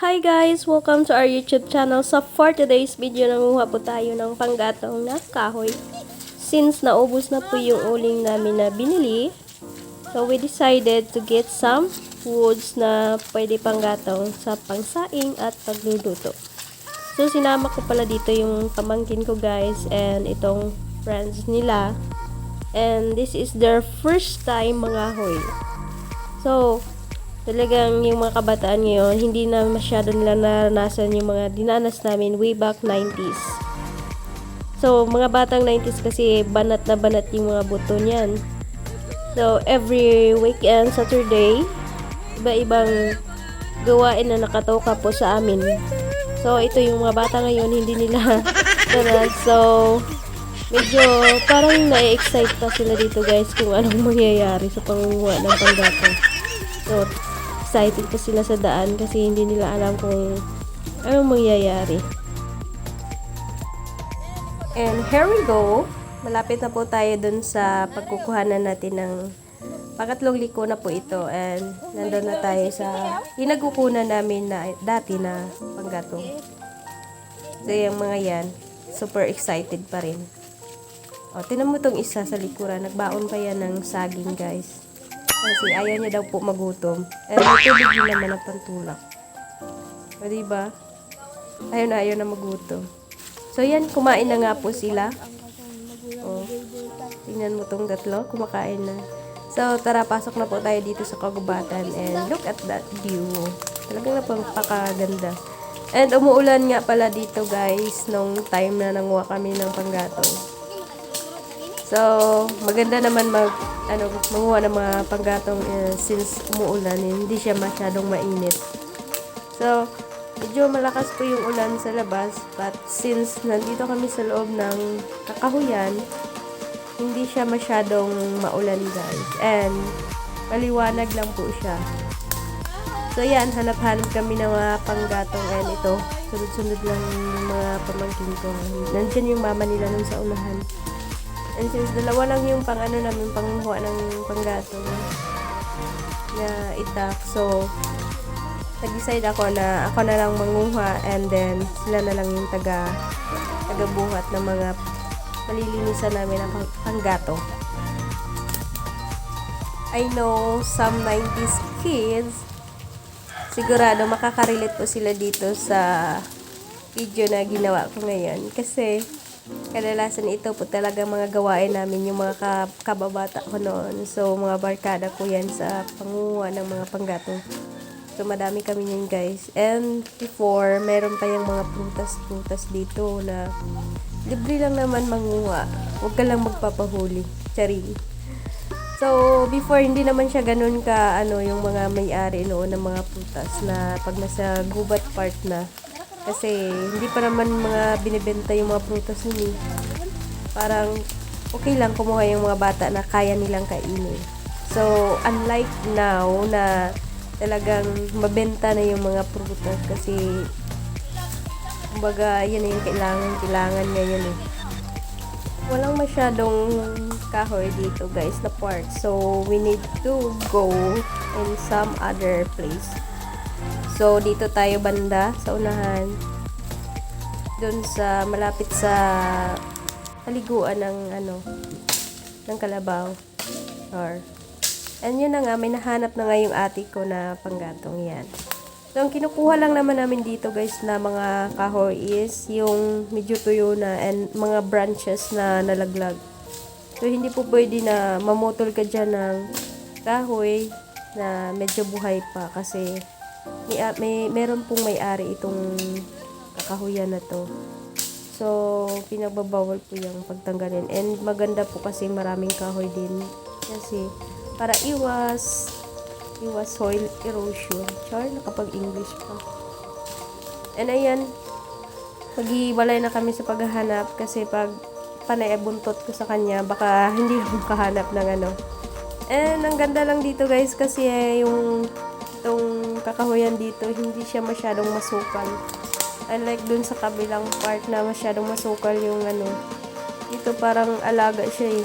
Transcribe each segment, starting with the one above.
Hi guys! Welcome to our YouTube channel. So for today's video, nanguha po tayo ng panggatong na kahoy. Since naubos na po yung uling namin na binili, so we decided to get some woods na pwede panggatong sa pangsaing at pagluluto. So sinama ko pala dito yung pamangkin ko guys and itong friends nila. And this is their first time mga hoy. So, talagang yung mga kabataan ngayon, hindi na masyado nila naranasan yung mga dinanas namin way back 90s. So, mga batang 90s kasi banat na banat yung mga buto niyan. So, every weekend, Saturday, iba-ibang gawain na nakatoka po sa amin. So, ito yung mga bata ngayon, hindi nila nanas. So, medyo parang na-excite pa sila dito guys kung anong mangyayari sa pangunguha ng panggatong. So, excited pa sila sa daan kasi hindi nila alam kung anong mangyayari. And here we go. Malapit na po tayo dun sa pagkukuhanan natin ng pangatlong liko na po ito. And nandun na tayo sa hinagkukunan namin na dati na panggatong. So yung mga yan, super excited pa rin. O, tinan mo tong isa sa likuran. Nagbaon pa yan ng saging, guys. Kasi ayaw niya daw po magutom. Eh, may tubig din naman ang pantulak. O, diba? Ayaw na ayaw na magutom. So, yan, kumain na nga po sila. O, tingnan mo tong tatlo, kumakain na. So, tara, pasok na po tayo dito sa kagubatan. And look at that view. Talagang napakaganda. And umuulan nga pala dito, guys, nung time na nanguha kami ng panggatong. So, maganda naman mag ano, manguha ng mga panggatong eh, since umuulan, eh, hindi siya masyadong mainit. So, medyo malakas po yung ulan sa labas, but since nandito kami sa loob ng kakahuyan, hindi siya masyadong maulan guys. And, maliwanag lang po siya. So, yan, hanap-hanap kami ng mga panggatong and ito, sunod-sunod lang mga pamangkin ko. Nandyan yung mama nila nun sa unahan. And since dalawa lang yung pang ano namin, panghuha ng panggatong na itak. So, nag-decide ako na ako na lang manguha and then sila na lang yung taga tagabuhat ng mga malilinisan namin ng pang- panggatong. I know some 90s kids sigurado makakarelate po sila dito sa video na ginawa ko ngayon kasi kadalasan ito po talaga mga gawain namin yung mga ka- kababata ko noon. So, mga barkada ko yan sa panguha ng mga panggatong. So, madami kami yan guys. And before, meron pa yung mga prutas-prutas dito na libre lang naman manguha. Huwag ka lang magpapahuli. Charing. So, before, hindi naman siya ganun ka, ano, yung mga may-ari noon ng mga prutas na pag nasa gubat part na, kasi hindi pa naman mga binibenta yung mga prutas nun eh. Parang okay lang kumuha yung mga bata na kaya nilang kainin. So, unlike now na talagang mabenta na yung mga prutas kasi kumbaga yan na yung kailangan, kailangan ngayon eh. Walang masyadong kahoy dito guys na part. So, we need to go in some other place. So, dito tayo banda sa unahan. Doon sa, malapit sa paliguan ng, ano, ng kalabaw. Or, and yun na nga, may nahanap na nga yung ate ko na panggatong yan. So, ang kinukuha lang naman namin dito guys na mga kahoy is yung medyo tuyo na and mga branches na nalaglag. So, hindi po pwede na mamutol ka dyan ng kahoy na medyo buhay pa kasi may, ah, may meron pong may-ari itong kakahuyan na to. So, pinagbabawal po yung pagtanggalin. And maganda po kasi maraming kahoy din. Kasi, para iwas, iwas soil erosion. Char, nakapag-English pa. And ayan, maghiwalay na kami sa paghahanap kasi pag panay buntot ko sa kanya, baka hindi ako makahanap ng ano. And ang ganda lang dito guys kasi eh, yung itong kakahuyan dito, hindi siya masyadong masukal. Unlike dun sa kabilang part na masyadong masukal yung ano. Dito parang alaga siya eh.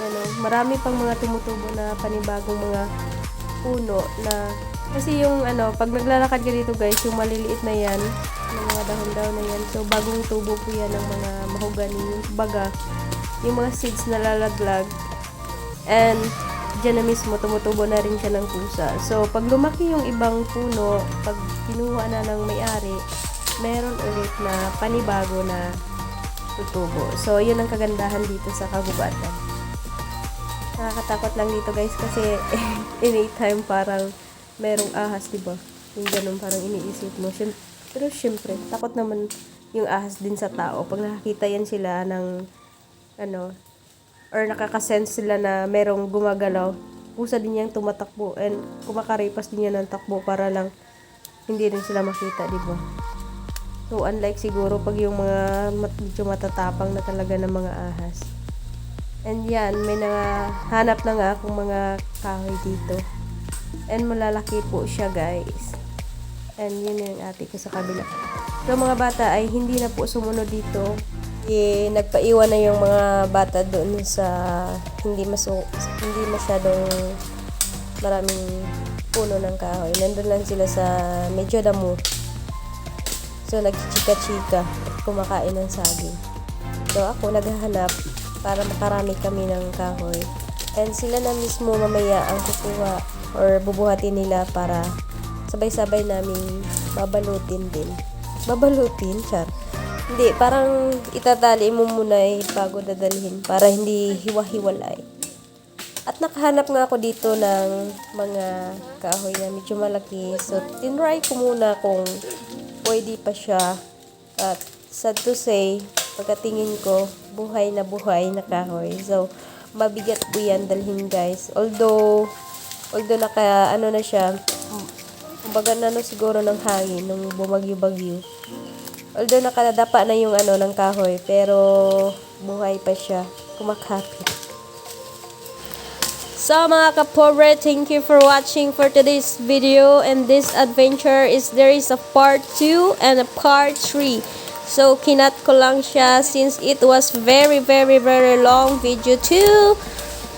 Ano, marami pang mga tumutubo na panibagong mga puno na Kasi yung ano, pag naglalakad ka dito guys, yung maliliit na yan, yung mga dahon-dahon na yan. So, bagong tubo po yan ng mga mahogany. Yung baga, yung mga seeds na lalaglag. And, dyan na mismo, tumutubo na rin siya ng kusa. So, pag lumaki yung ibang puno, pag kinuha na ng may-ari, meron ulit na panibago na tutubo. So, yun ang kagandahan dito sa kagubatan. Nakakatakot lang dito guys kasi anytime parang merong ahas, di ba? Yung ganun parang iniisip mo. Siyem- pero syempre, takot naman yung ahas din sa tao. Pag nakakita yan sila ng ano, or nakakasense sila na merong gumagalaw, pusa din niyang tumatakbo and kumakaripas din yan ng takbo para lang hindi rin sila makita, di ba? So, unlike siguro pag yung mga medyo matatapang na talaga ng mga ahas. And yan, may hanap na nga akong mga kahoy dito. And malalaki po siya, guys. And yun yung ate ko sa kabila. So, mga bata ay hindi na po sumunod dito. Eh, nagpaiwan na yung mga bata doon sa hindi maso hindi masyadong maraming puno ng kahoy. Nandun lang sila sa medyo damo. So, nagchichika-chika at kumakain ng saging. So, ako naghahanap para makarami kami ng kahoy. And sila na mismo mamaya ang kukuha or bubuhatin nila para sabay-sabay namin babalutin din. Babalutin, char. Hindi, parang itatali mo muna eh, bago dadalhin para hindi hiwa-hiwalay. At nakahanap nga ako dito ng mga kahoy na medyo malaki. So, tinry ko muna kung pwede pa siya. At sad to say, pagkatingin ko, buhay na buhay na kahoy. So, mabigat po yan dalhin guys. Although, although naka, ano na siya, kumbaga na no siguro ng hangin nung bumagyo-bagyo. Although nakadapa na yung ano ng kahoy, pero buhay pa siya. Kumakapit. So mga kapobre, thank you for watching for today's video and this adventure is there is a part 2 and a part 3. So kinat ko lang siya since it was very very very long video to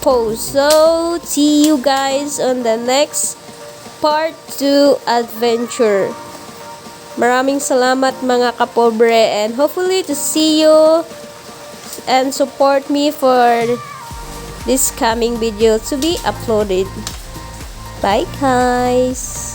post. So see you guys on the next part 2 adventure. Maraming salamat mga kapobre and hopefully to see you and support me for this coming video to be uploaded. Bye guys!